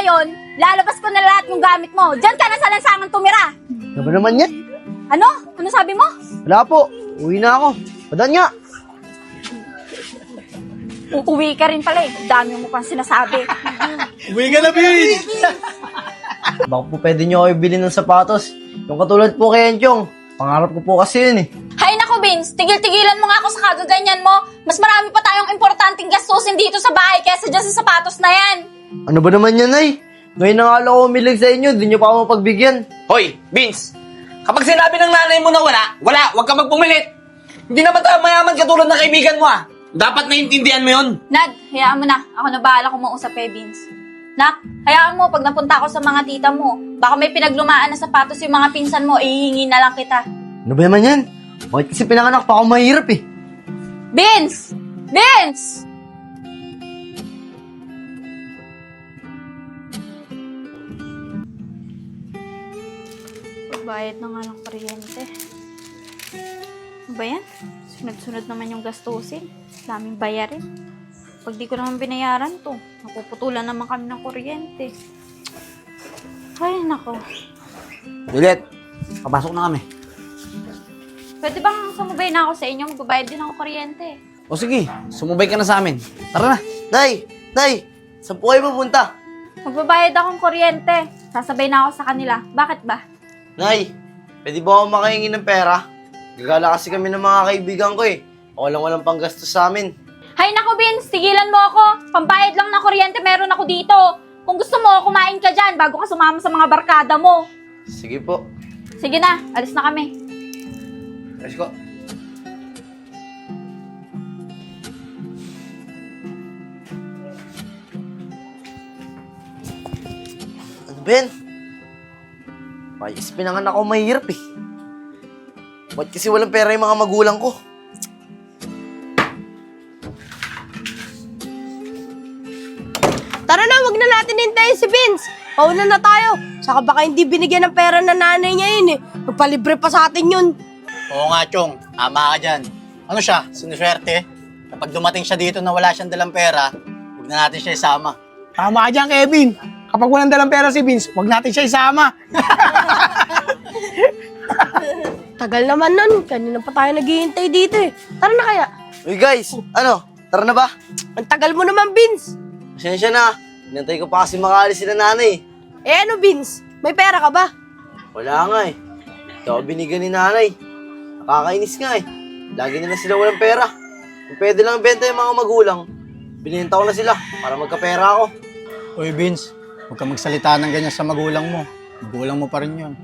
ngayon, lalabas ko na lahat yung gamit mo. Diyan ka na sa lansangan tumira. Ano ba naman yan? Ano? Ano sabi mo? Wala po. Uwi na ako. Padan nga. Uuwi ka rin pala eh. Dami mo pang sinasabi. Uwi ka na, Vince! Baka po pwede nyo kayo bilhin ng sapatos. Yung katulad po kay Enchong. Pangarap ko po kasi yun eh. Hay nako, Vince. Tigil-tigilan mo nga ako sa kagaganyan mo. Mas marami pa tayong importanteng gastusin dito sa bahay kaysa dyan sa sapatos na yan. Ano ba naman yan ay? Ngayon na nga lang ako umilig sa inyo, di nyo pa ako mapagbigyan. Hoy, Vince! Kapag sinabi ng nanay mo na wala, wala, huwag ka magpumilit. Hindi naman tayo mayaman katulad ng kaibigan mo ah. Dapat naiintindihan mo yun. Nad, hayaan mo na. Ako na bahala kung mausap kay Vince. Nak, hayaan mo pag napunta ako sa mga tita mo. Baka may pinaglumaan na sapatos yung mga pinsan mo, ihingi na lang kita. Ano ba naman yan? Bakit kasi pinanganak pa ako mahirap eh. Vince! Vince! Pagbayad na nga ng kuryente. Ano ba yan? Sunod-sunod naman yung gastusin. Daming bayarin. Pag di ko naman binayaran to, napuputulan naman kami ng kuryente. Ay, nako. Juliet, papasok na kami. Pwede bang sumubay na ako sa inyo? Magbabayad din ako kuryente. O sige, sumubay ka na sa amin. Tara na. Nay! Nay! Saan po kayo pupunta? Magbabayad akong kuryente. Sasabay na ako sa kanila. Bakit ba? Nay! Pwede ba ako makahingi ng pera? Gagala kasi kami ng mga kaibigan ko eh. Walang walang panggastos sa amin. Hay nako, Vince, tigilan mo ako. Pambayad lang ng kuryente meron ako dito. Kung gusto mo, kumain ka dyan bago ka sumama sa mga barkada mo. Sige po. Sige na, alis na kami. Let's go. Ano ba yan? Mayos pinanganak ako mahirap eh. Ba't kasi walang pera yung mga magulang ko? Tara na, wag na natin hintayin si Vince. Pauna na tayo. Saka baka hindi binigyan ng pera ng nanay niya yun eh. Magpalibre pa sa atin yun. Oo nga, Chong. Tama ka dyan. Ano siya? Sinuswerte. Kapag dumating siya dito na wala siyang dalang pera, huwag na natin siya isama. Tama ka dyan, Kevin. Kapag walang dalang pera si Vince, wag natin siya isama. Tagal naman nun. Kanina pa tayo naghihintay dito eh. Tara na kaya. Uy guys, ano? Tara na ba? Ang tagal mo naman, Vince. Pasensya na. Inantay ko pa kasi makaalis sila nanay. Eh ano, Vince? May pera ka ba? Wala nga eh. Ito ako binigyan ni nanay. Nakakainis nga eh. Lagi na lang sila walang pera. Kung pwede lang benta yung mga magulang, binenta ko na sila para magkapera ako. Uy, Vince, huwag ka magsalita ng ganyan sa magulang mo. Magulang mo pa rin yun.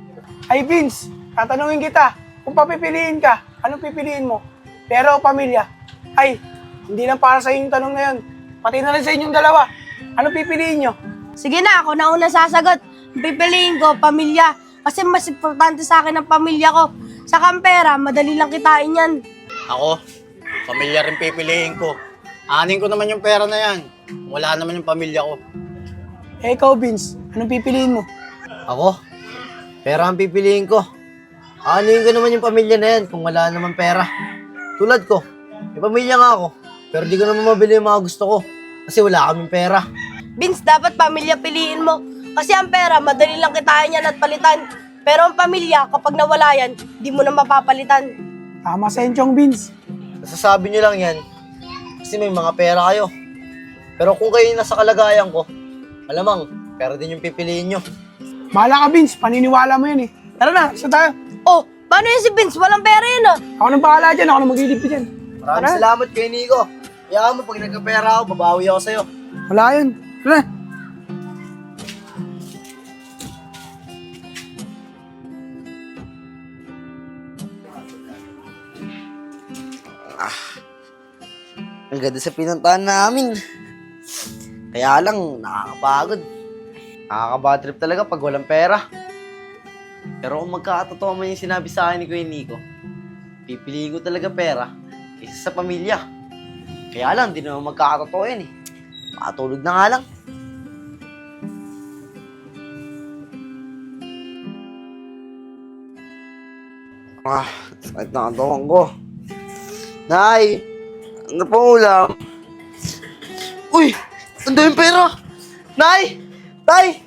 Ay, Vince, tatanungin kita. Kung papipiliin ka, anong pipiliin mo? Pera o pamilya? Ay, hindi lang para sa inyong tanong na yun. Pati na rin sa inyong dalawa. Anong pipiliin nyo? Sige na, ako na una sasagot. Pipiliin ko, pamilya. Kasi mas importante sa akin ang pamilya ko. Sa ang pera, madali lang kitain yan. Ako, pamilya rin pipiliin ko. Anin ko naman yung pera na yan. Wala naman yung pamilya ko. Eh, ikaw, Vince, anong pipiliin mo? Ako? Pera ang pipiliin ko. Aanuin ko naman yung pamilya na yan kung wala naman pera. Tulad ko, may pamilya nga ako. Pero di ko naman mabili yung mga gusto ko. Kasi wala kaming pera. Vince, dapat pamilya piliin mo. Kasi ang pera, madali lang kitain yan at palitan. Pero ang pamilya, kapag nawala yan, di mo na mapapalitan. Tama sa inyo, Vince. Nasasabi nyo lang yan kasi may mga pera kayo. Pero kung kayo yung nasa kalagayan ko, malamang, pera din yung pipiliin nyo. Bahala ka, Vince. Paniniwala mo yun eh. Tara na, isa tayo. Oh, paano yun si Vince? Walang pera yun ah. Ako nang bahala dyan. Ako nang maglilipid dyan. Maraming Tara. salamat kay Nico. Kaya mo, pag nagkapera ako, babawi ako sa'yo. Wala yun. Tara na. Ang ganda sa pinuntahan namin. Kaya lang, nakakapagod. Nakakabad trip talaga pag walang pera. Pero kung magkakatotoo man yung sinabi sa akin ni Kuya Nico, pipiliin ko talaga pera kaysa sa pamilya. Kaya lang, di naman magkakatotoo yan eh. Makatulog na nga lang. Ah, sakit na katawan ko. Nay! Ano pong ulam? Uy! Ando yung pera! Nay! Tay!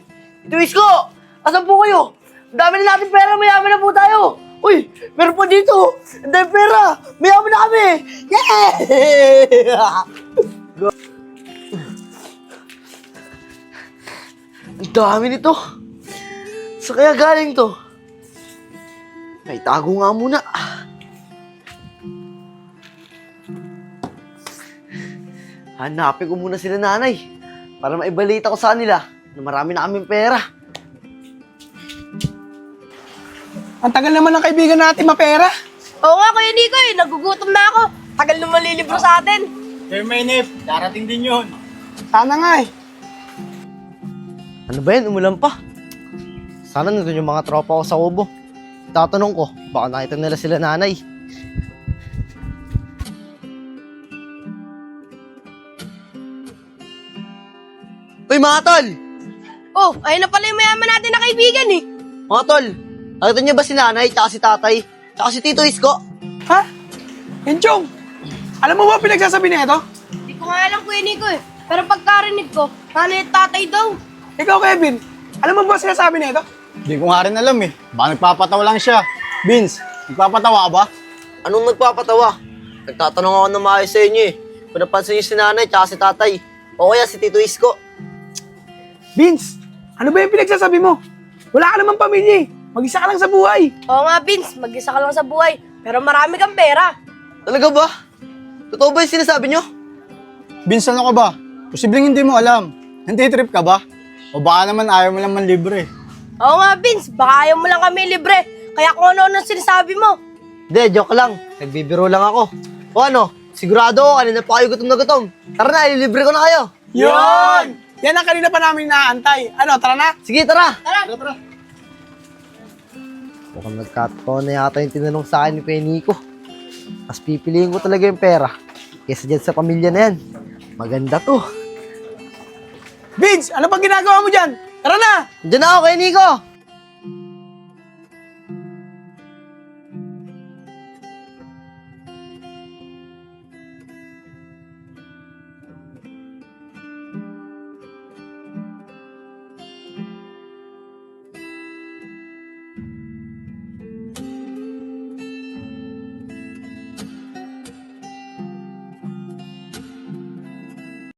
Ito Isko! Asan po kayo? Dami na natin pera, mayaman na po tayo! Uy! Meron po dito! Ang dami pera! Mayaman na kami! Yeah! Ang dami nito! Sa kaya galing to? Ay, tago nga muna. Hanapin ko muna sila nanay para maibalita ko sa kanila na marami na kaming pera. Ang tagal naman ng kaibigan natin mapera. Oo nga, Kuya Nico eh. Nagugutom na ako. Tagal na malilibro sa atin. Sir Maynip, darating din yun. Sana nga eh. Ano ba yan? Umulan pa. Sana nandun yung mga tropa ko sa kubo. Tatanong ko, baka nakita nila sila nanay. Uy mga tol! Oh, ayun na pala yung mayaman natin na kaibigan eh. Mga tol! Nakita niyo ba si nanay, tsaka si tatay, tsaka si Tito Isko? Ha? Enchong, alam mo ba pinagsasabi niya ito? Hindi ko nga alam, Kuya Nico eh. Pero pagkarinig ko, nanay at tatay daw. Ikaw, Kevin, alam mo ba sinasabi niya ito? Hindi ko nga rin alam eh. Baka nagpapatawa lang siya. Vince, nagpapatawa ka ba? Anong nagpapatawa? Nagtatanong ako ng maayos sa inyo eh. Kung napansin niyo si nanay, tsaka si tatay, o kaya si Tito Isko. Vince, ano ba yung pinagsasabi mo? Wala ka namang pamilya eh. Mag-isa ka lang sa buhay. Oo nga, Vince. Mag-isa ka lang sa buhay. Pero marami kang pera. Talaga ba? Totoo ba yung sinasabi niyo? Vince, ano ka ba? Posibleng hindi mo alam. Hindi trip ka ba? O baka naman ayaw mo lang manlibre. Oo nga, Vince. Baka ayaw mo lang kami libre. Kaya kung ano-ano sinasabi mo. Hindi, joke lang. Nagbibiro lang ako. O ano, sigurado ako, kanina pa kayo gutom na gutom. Tara na, ililibre ko na kayo. Yon! Yan ang kanina pa namin inaantay. Ano, tara na? Sige, tara. Tara. Mukhang nagkataon na yata yung tinanong sa akin ni Kuya Nico. Mas pipiliin ko talaga yung pera. Kesa dyan sa pamilya na yan. Maganda to. Vince, ano bang ginagawa mo dyan? Tara na! Diyan na ako, Kuya Nico.